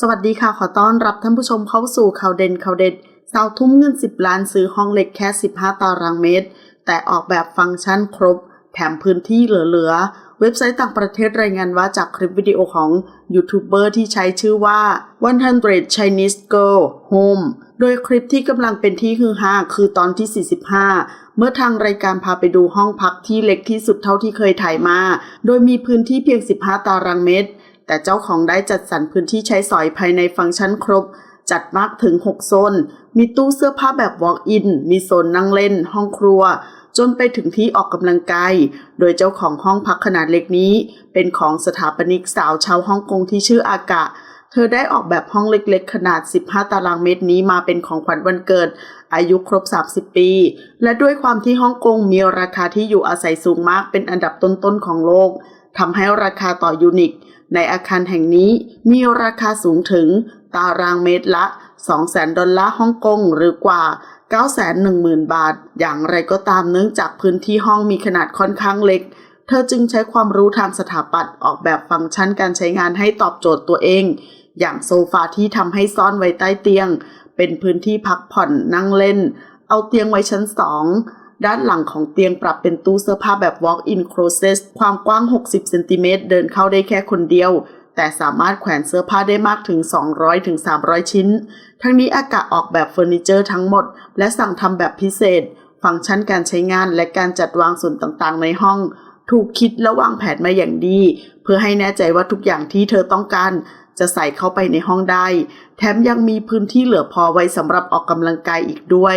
สวัสดีค่ะ ขอต้อนรับท่านผู้ชมเข้าสู่ข่าวเด่นข่าวเด็ดสาวทุ่มเงิน 10 ล้านซื้อห้องเล็กแค่ 15 ตารางเมตร แต่ออกแบบฟังก์ชันครบ แถมพื้นที่เหลือๆ เว็บไซต์ต่างประเทศรายงานว่าจากคลิปวิดีโอของยูทูบเบอร์ที่ใช้ชื่อว่า 100 Chinese Girl Home โดยคลิปที่กำลังเป็นที่ฮือฮาคือตอนที่ 45 เมื่อทางรายการพาไปดูห้องพักที่เล็กที่สุดเท่าที่เคยถ่ายมา โดยมีพื้นที่เพียง 15 ตารางเมตร แต่เจ้าของได้จัดสรรพื้นที่ใช้สอยภายในฟังก์ชันครบ จัดมากถึง 6 โซน มีตู้เสื้อผ้าแบบ Walk-in มีโซนนั่งเล่น ห้องครัว จนไปถึงที่ออกกำลังกาย โดยเจ้าของห้องพักขนาดเล็กนี้ เป็นของสถาปนิกสาวชาวฮ่องกงที่ชื่ออากะเธอได้ออกแบบห้องเล็กๆ ขนาด 15 ตารางเมตรนี้มาเป็นของขวัญวันเกิด อายุครบ 30 ปี และด้วยความที่ฮ่องกงมีราคาที่อยู่อาศัยสูงมากเป็นอันดับต้นๆของโลก ทำให้ราคาต่อยูนิตในอาคารแห่งนี้มีราคาสูงถึงตารางเมตรละ 200,000 ดอลลาร์ฮ่องกงหรือกว่า 910,000 บาท อย่างไรก็ตามเนื่องจากพื้นที่ห้องมีขนาดค่อนข้างเล็ก เธอจึงใช้ความรู้ทางสถาปัตย์ออกแบบฟังก์ชันการใช้งานให้ตอบโจทย์ตัวเอง อย่างโซฟาที่ทำให้ซ่อนไว้ใต้เตียง เป็นพื้นที่พักผ่อนนั่งเล่น เอาเตียงไว้ชั้นสอง ด้านหลังของเตียงปรับเป็นตู้เสื้อผ้าแบบ walk-in closet ความกว้าง 60 เซนติเมตร เดินเข้าได้แค่คนเดียว แต่สามารถแขวนเสื้อผ้าได้มากถึง 200ถึง300 ชิ้น ทั้งนี้อากาศออกแบบเฟอร์นิเจอร์ทั้งหมด และสั่งทำแบบพิเศษ ฟังก์ชันการใช้งานและการจัดวางส่วนต่างๆ ในห้อง ถูกคิดและวางแผนมาอย่างดี เพื่อให้แน่ใจว่าทุกอย่างที่เธอต้องการจะใส่เข้าไปในห้องได้ แถมยังมีพื้นที่เหลือพอไว้สำหรับออกกำลังกายอีกด้วย